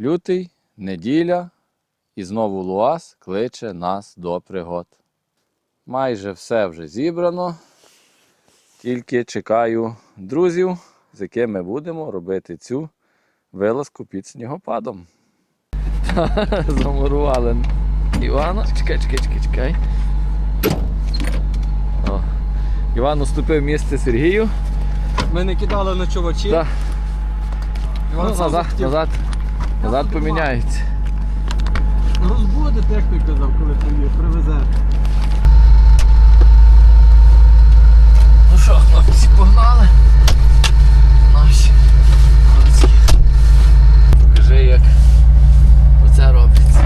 Лютий, неділя, і знову Луас кличе нас до пригод. Майже все вже зібрано. Тільки чекаю друзів, з якими будемо робити цю вилазку під снігопадом. Замурували Івана. Чекай, чекай, чекай, чекай. О. Іван уступив місце Сергію. Ми не кидали на чувачі. Так. Іван Ну, назад, захотів. назад, назад поміняється. Розбудете, як ти казав, коли приїде, привезе. Ну що, хлопці, погнали. Наші городські. Покажи, як оце робиться.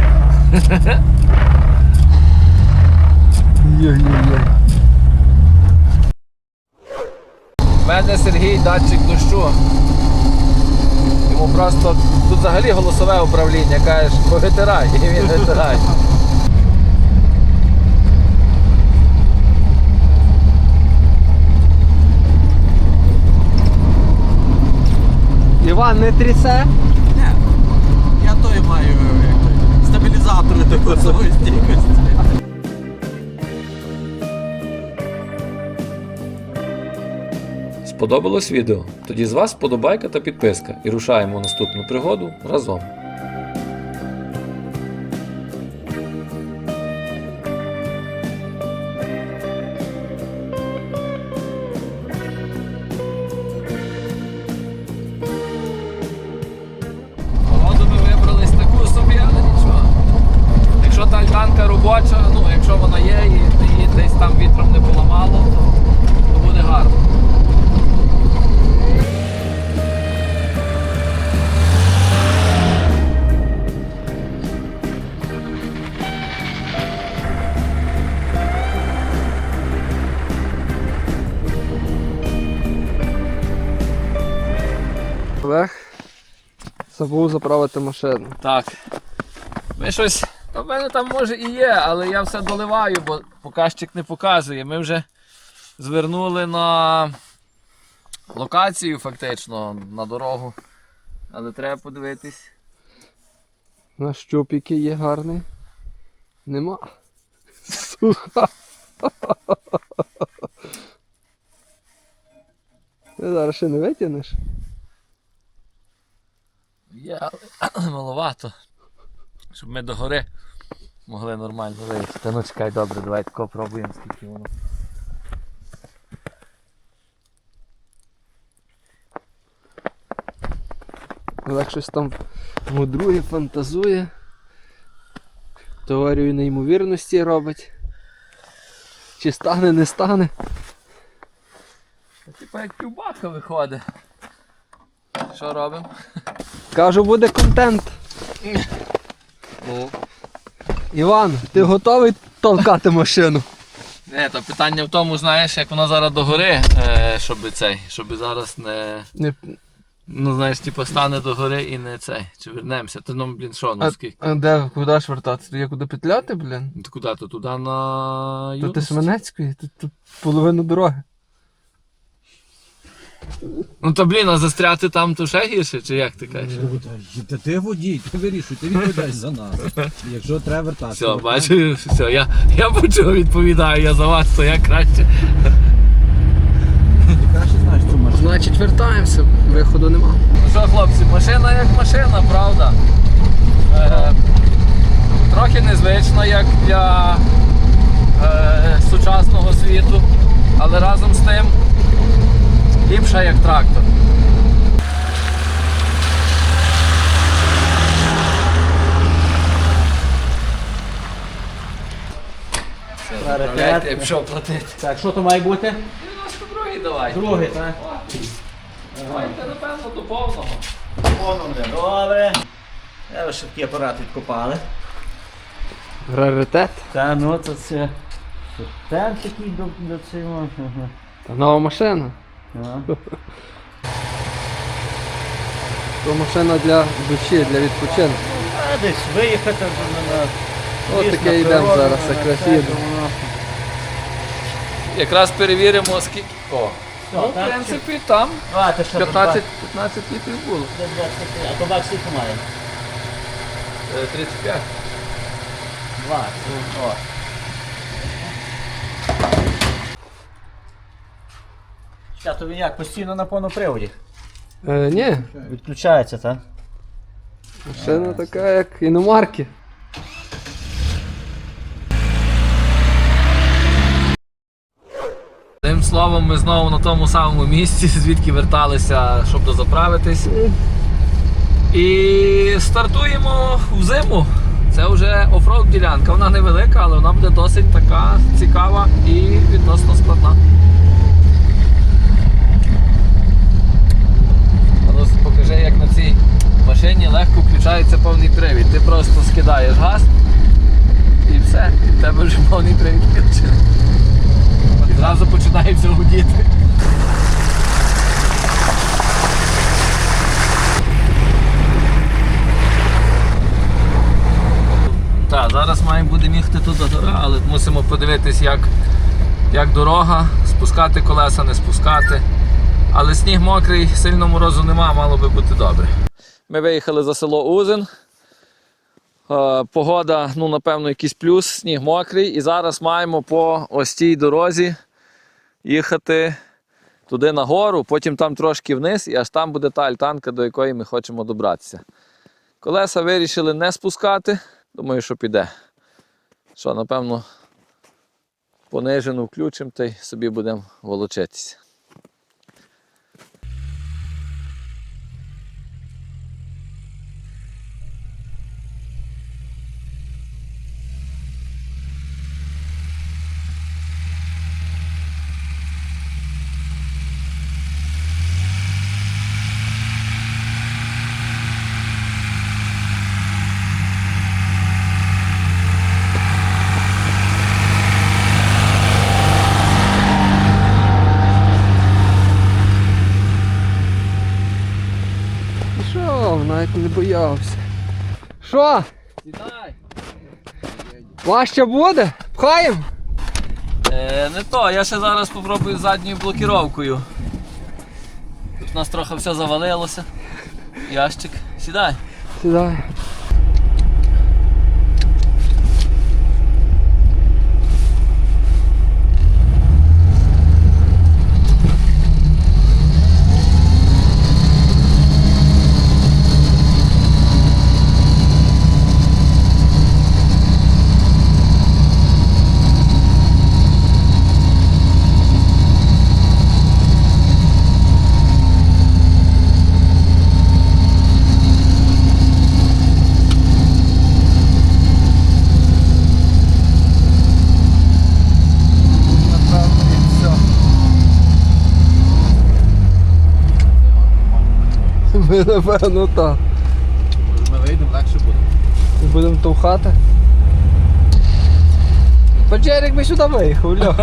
У мене Сергій датчик дощу. Просто тут взагалі голосове управління, кажеш, повитирай, і він витирає. Іван не трясе? Ні. Я той маю стабілізатори курсової стійкості. Сподобалось відео? Тоді з вас вподобайка та підписка і рушаємо в наступну пригоду разом. Олег забув заправити машину. Так. Ми щось. У мене там може і є, але я все доливаю, бо показчик не показує. Ми вже звернули на локацію фактично на дорогу. Але треба подивитись. На щупіки є гарний. Нема. Суха. Ти зараз ще не витягнеш? Є, але маловато. Щоб ми догори могли нормально вийти. Та ну чекай, добре, давай тако пробуємо, скільки воно. Олег щось там мудрує, фантазує. Теорію неймовірності робить. Чи стане, не стане. Типа як півбака виходить. Що робимо? Кажу, буде контент. Ну. Іван, ти готовий толкати машину? Не, то питання в тому, знаєш, як вона зараз догори, е, щоб цей, щоб зараз не. Не... Ну, знаєш, типу, стане догори і не цей. Чи вернемося. Ти ну, блін, що, ну А, скільки? а де, куди ж вертатися? Є куди петляти, блін? Ти куди? То туди на То ти? Свинецької, тут, тут половину дороги. Ну то блін, а застряти там то ще гірше, чи як ти кажеш? Та ти водій, ти вирішуй, ти відповідаєш за нас. Якщо треба вертатися. Все, бачиш, все, я, я почув відповідаю, я за вас, то я краще. Ти краще знаєш цю машину. Значить, вертаємося, виходу нема. Ну що, хлопці, машина як машина, правда? Е, трохи незвично, як для е, сучасного світу, але разом з тим ліпша як трактор. Заправляйте, я платити. Так, що то має бути? 92 давай. Другий, так? Давайте, напевно, до повного. Добре. Я ще такі апарат відкопали. Раритет. Та ну то це. Там такий до, до цього. Та нова машина. То машина для душі, для відпочинку. А десь виїхати на, ліс, таке йдемо зараз, якраз то воно- Якраз перевіримо, скільки. О, ну, в принципі, там А, ти що, 15, 15 літрів було. А то бак скільки має? 35. 20. О. Ща, то він як, постійно на повноприводі. Е, ні, Відключається, так? машина така, як іномарки. Тим словом, ми знову на тому самому місці, звідки верталися, щоб дозаправитись. І стартуємо в зиму. Це вже офроуд ділянка. Вона невелика, але вона буде досить така цікава і відносно складна. А ну, покажи, як на цій машині легко включається повний привід. Ти просто скидаєш газ і все, і в тебе вже повний привід включений. Зразу починається гудіти. Так, зараз маємо будемо їхати туди до гора, але мусимо подивитись, як, як дорога, спускати колеса, не спускати. Але сніг мокрий, сильно морозу нема, мало би бути добре. Ми виїхали за село Узин. Е, Погода, ну, напевно, якийсь плюс, сніг мокрий. І зараз маємо по ось цій дорозі їхати туди нагору, потім там трошки вниз, і аж там буде та альтанка, до якої ми хочемо добратися. Колеса вирішили не спускати. Думаю, що піде. Що, напевно, понижену включимо та й собі будемо волочитися. Навіть не боявся. Що? Сідай! Важче буде? Пхаємо? Е, не то, я ще зараз спробую задньою блокіровкою. Тут у нас трохи все завалилося. Ящик. Сідай. Сідай. Напевно, і все. Ми напевно так. Ми вийдемо, легше буде. І будемо товхати. Паджерик би сюди виїхав, Льо.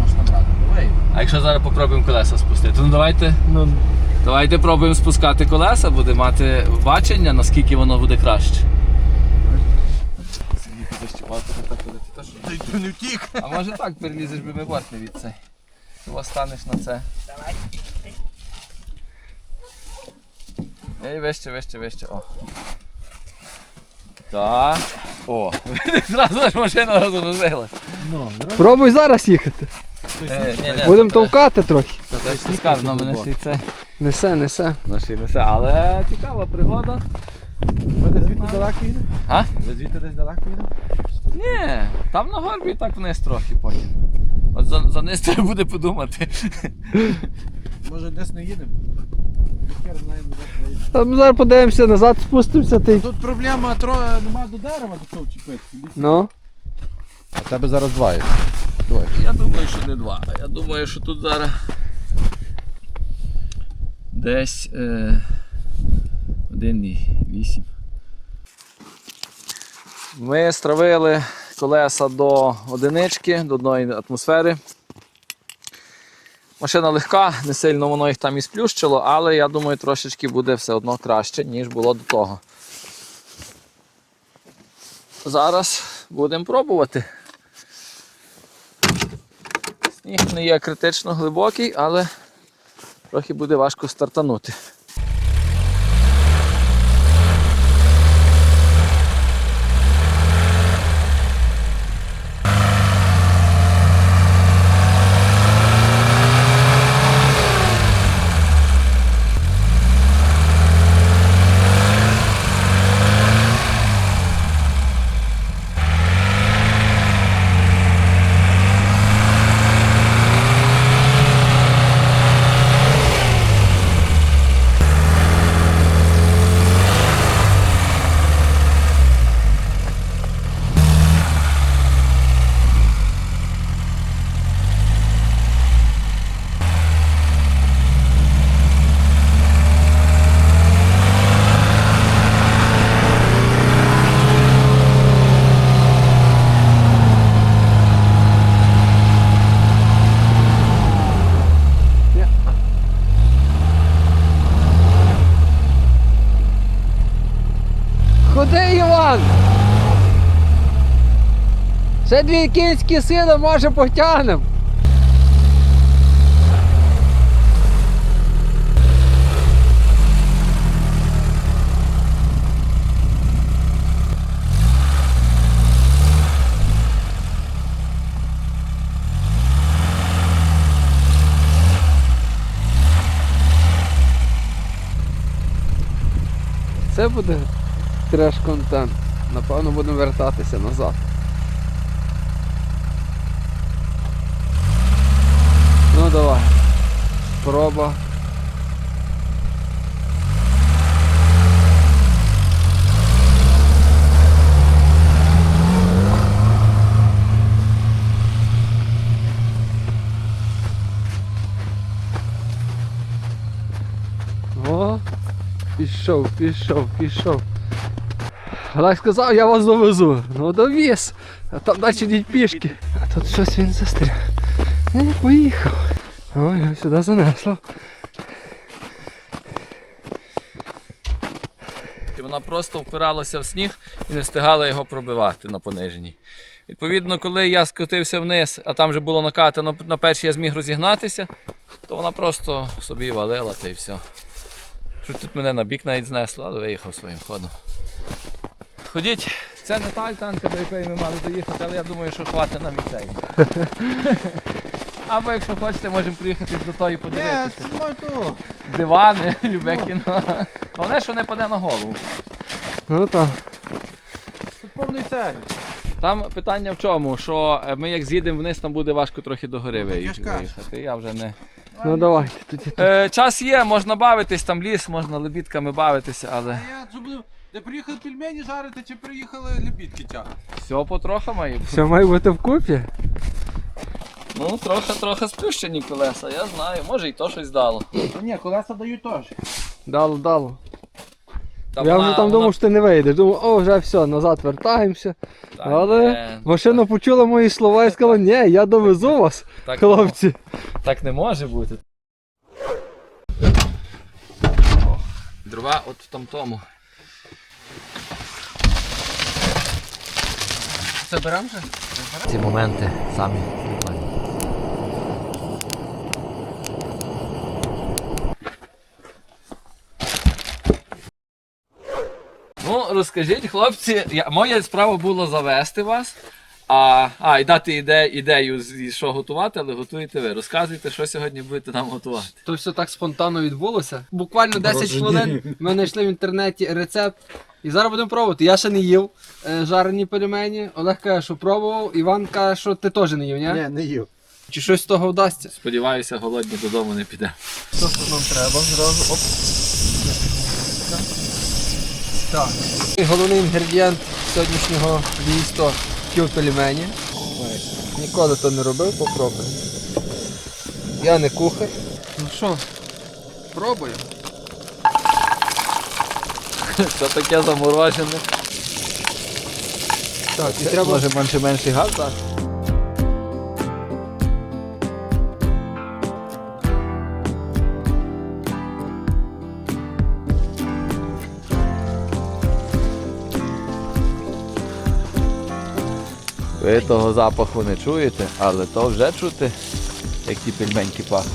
можна брати. Давай. А якщо зараз попробуємо колеса спустити, ну давайте, Ну, давайте пробуємо спускати колеса, буде мати бачення, наскільки воно буде краще. Ти не втік. А може так перелізеш би виборти від цей. Ти станеш на це. Давай. Ей, вище, вище, вище. О. Так. О. Зразу ж машина розгрузилась. Ну, пробуй зараз їхати. Е, ні, ні, Будемо товкати трохи. Це ж сказ на мене ще це. Несе, несе. Наші несе, але цікава пригода. Ви десь звідти далеко їде? А? Ви звідти десь далеко їде? Ні, там на горбі так вниз трохи потім. От за, за низ треба буде подумати. Може десь не їдемо? Хер знає, зараз подивимося, назад спустимося ти. Тут проблема троє нема до дерева до чого вчепитися. Ну. А тебе зараз два є. Двоє. Я думаю, що не два. Я думаю, що тут зараз десь е... один ні. 8. Ми стравили колеса до одинички, до одної атмосфери. Машина легка, не сильно воно їх там і сплющило, але я думаю, трошечки буде все одно краще, ніж було до того. Зараз будемо пробувати. Сніг не є критично глибокий, але трохи буде важко стартанути. Ще дві кінські сили, може потягнем. Це буде треш-контент. Напевно, будемо вертатися назад. Ну давай. Проба. О, пішов, пішов, пішов. Олег сказав, я вас довезу. Ну довіз. А там далі йдіть пішки. А тут щось він застряг. Не поїхав. Ой, сюди занесло. І вона просто впиралася в сніг і не встигала його пробивати на пониженні. Відповідно, коли я скотився вниз, а там вже було накатано, на першій я зміг розігнатися, то вона просто собі валила та й все. Що тут мене на бік навіть знесло, але виїхав своїм ходом. Ходіть, це не та альтанка, до якої ми мали доїхати, але я думаю, що хватить нам і цей. Або якщо хочете, можемо приїхати до тої подивитися. Дивани, любе кіно. Головне, що не паде на голову. Ну так. Тут повний царь. Там питання в чому, що е, ми як з'їдемо вниз, там буде важко трохи до гори Ну, виїхати. Я вже не. Ну давайте тоді. Е, час є, можна бавитись, там ліс, можна лебідками бавитися, але А я буду. Де приїхали пельмені жарити чи приїхали лебідки тягати? все потроха має. бути. Все має бути вкупі. Ну, трохи трохи сплющені колеса, я знаю, може і то щось дало. Ну ні, колеса дають теж. Дало, дало. Та я вона- вже там вона- думав, що ти не вийдеш. Думав, о, вже все, назад вертаємося. Та Але не, машина почула мої слова і сказала, ні, я довезу вас, так, хлопці. так не може бути. Дрова от в там тому. Це беремо вже? Ці моменти самі прикольні. Ну, розкажіть, хлопці, я, моя справа була завести вас. А, а і дати іде, ідею, з з що готувати, але готуєте ви. Розказуйте, що сьогодні будете нам готувати. То все так спонтанно відбулося. Буквально 10 хвилин ми знайшли в інтернеті рецепт. І зараз будемо пробувати. Я ще не їв е, жарені пельмені. Олег каже, що пробував. Іван каже, що ти теж не їв, ні? не їв. Чи щось з того вдасться? Сподіваюся, голодні додому не піде. Що нам треба? Зразу оп. Так. Головний інгредієнт сьогоднішнього кіл пельмені. Ніколи то не робив, попробуй. Я не кухар. Ну що, пробую. Що таке заморожене? Так, і треба. Може менше менший газ дати? Ви того запаху не чуєте, але то вже чути, які ті пельменьки пахнуть.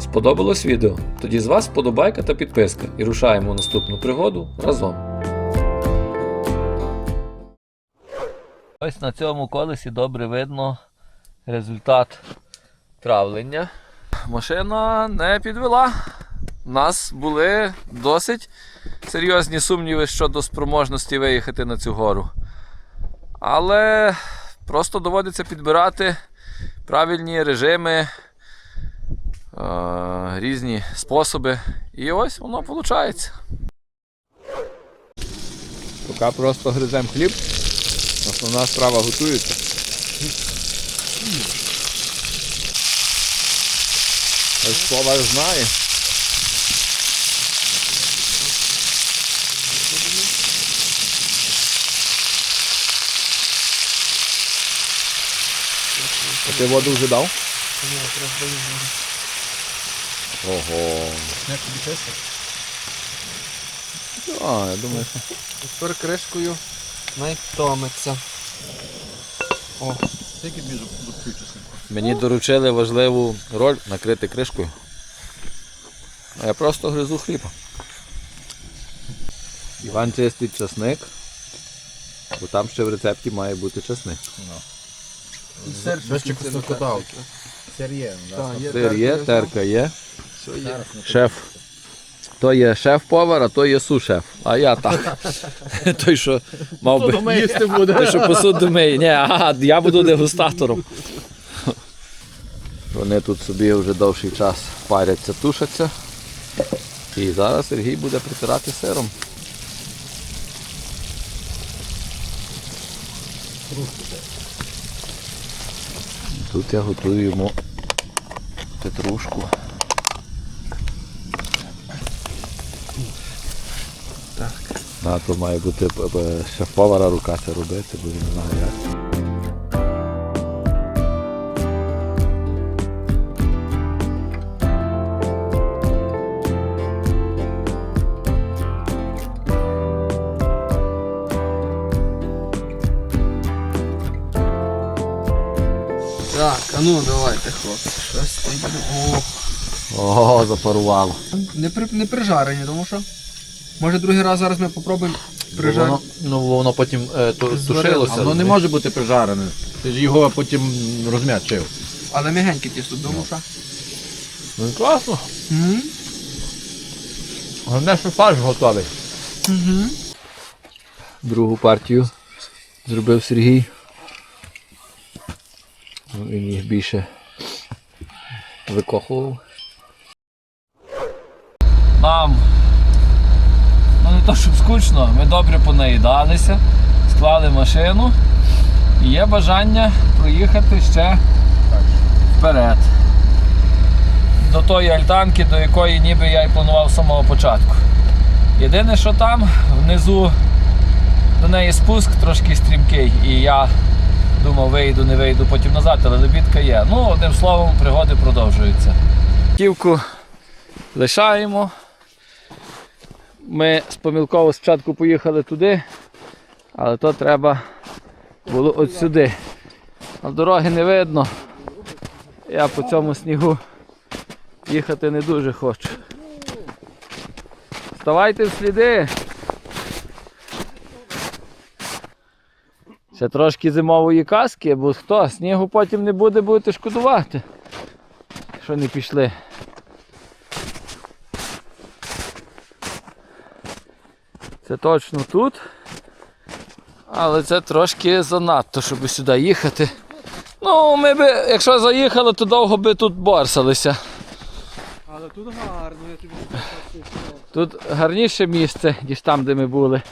Сподобалось відео? Тоді з вас вподобайка та підписка і рушаємо в наступну пригоду разом. Ось на цьому колесі добре видно результат травлення. Машина не підвела. У нас були досить серйозні сумніви щодо спроможності виїхати на цю гору. Але просто доводиться підбирати правильні режими, е, різні способи. І ось воно виходить. Поки просто гриземо хліб. Основна справа готується. Ось повар знає. А ти воду вже дав? Ого. Як тобі чесно? А, я думаю, що. Тепер кришкою найтомиться. Скільки біжу до чеснику? Мені доручили важливу роль накрити кришкою. А я просто гризу хліба. Іван чистить часник, бо там ще в рецепті має бути часник. Сир є, терка є. Шеф. То є шеф-повар, а то є су-шеф. А я так. Той, що мав би їсти буде. Той, що посуду миє. Ні, ага, я буду дегустатором. Вони тут собі вже довший час паряться, тушаться. І зараз Сергій буде притирати сиром. Тут я готую йому петрушку. А, то має бути шеф-повара рука це робити, бо він не знає як. Так, а ну давайте, хлопці. Щось ти. О, Ого, запарувало. не, при, не прижарені, тому що. Може другий раз зараз ми попробуємо прижарити. Воно, ну воно потім е, ту- тушилося. А воно не може бути прижарене. Ти ж його потім розм'ячив. Але м'ягеньке тісто, тому що. Ну класно. Угу. Головне, що фарш готовий. Угу. Другу партію зробив Сергій. Ну, Він їх більше викохував. Нам ну то щоб скучно, ми добре понаїдалися, склали машину і є бажання проїхати ще вперед. До тої альтанки, до якої ніби я і планував з самого початку. Єдине, що там внизу до неї спуск трошки стрімкий, і я думав, вийду, не вийду потім назад, але лебідка є. Ну, одним словом, пригоди продовжуються. Ківку лишаємо. Ми з помилково спочатку поїхали туди, але то треба було от сюди. А дороги не видно. Я по цьому снігу їхати не дуже хочу. Вставайте в сліди. Ще трошки зимової каски, бо хто, снігу потім не буде, будете шкодувати. Що не пішли. Це точно тут. Але це трошки занадто, щоб сюди їхати. Ну, ми би, якщо заїхали, то довго би тут борсалися. Але тут гарно, я тобі. Тут гарніше місце, ніж там, де ми були.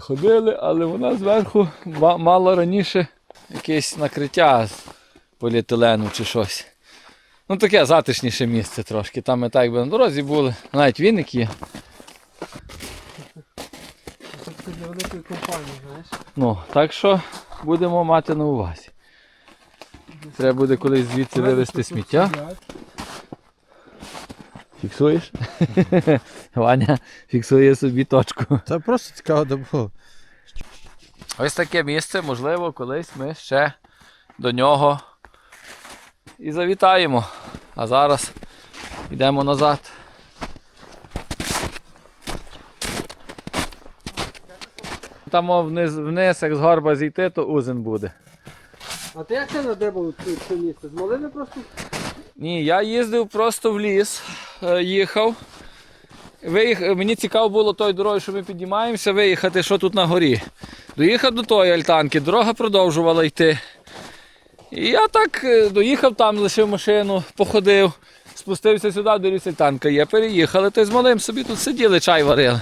Ходили, але вона зверху ма- мала раніше якесь накриття з поліетилену чи щось. Ну таке затишніше місце трошки. Там ми так якби на дорозі були. Навіть віник є. Це для великої компанії, знаєш. Ну, так що будемо мати на увазі. Треба буде колись звідси вивезти сміття. Фіксуєш? Ваня фіксує собі точку. Це просто цікаво, де було. Ось таке місце, можливо, колись ми ще до нього і завітаємо. А зараз йдемо назад. Там вниз, вниз, як з горба зійти, то узен буде. А ти як ти надибав це, це місце? З малини просто? Ні, я їздив просто в ліс, е, їхав. Виїх... Мені цікаво було тою дорогою, що ми піднімаємося, виїхати, що тут на горі. Доїхав до тої альтанки, дорога продовжувала йти. І я так е, доїхав там, лишив машину, походив, спустився сюди, дивлюся, альтанка є. Переїхали, то й з малим собі тут сиділи, чай варили.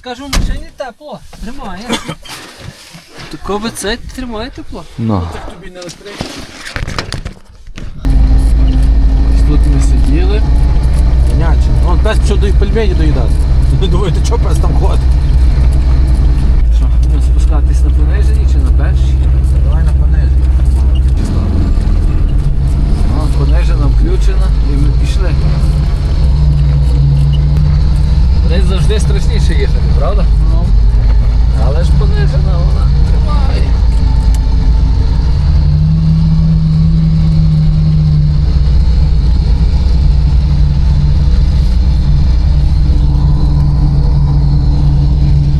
Скажу, в машині тепло. Тримає. Такове це тримає тепло. Ну. Тобі не електричний. Тут ми сиділи. Понятно. Он пес пішов до пельмені доїдати. Думаю, ти чого пес там ходить? Що, будемо спускатись на пониженій чи на першій? Давай на понижі. О, понижена включена і ми пішли. Десь завжди страшніше їхати, правда? Ну. Але ж понижена вона тримає.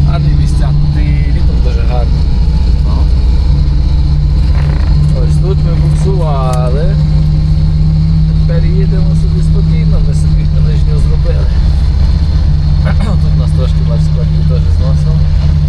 Гарні місця, тут дуже гарно. Ну. Ось тут ми буксували. Тепер їдемо собі спокійно, ми собі колишню зробили. Тут у нас трошки бачить, теж зносило.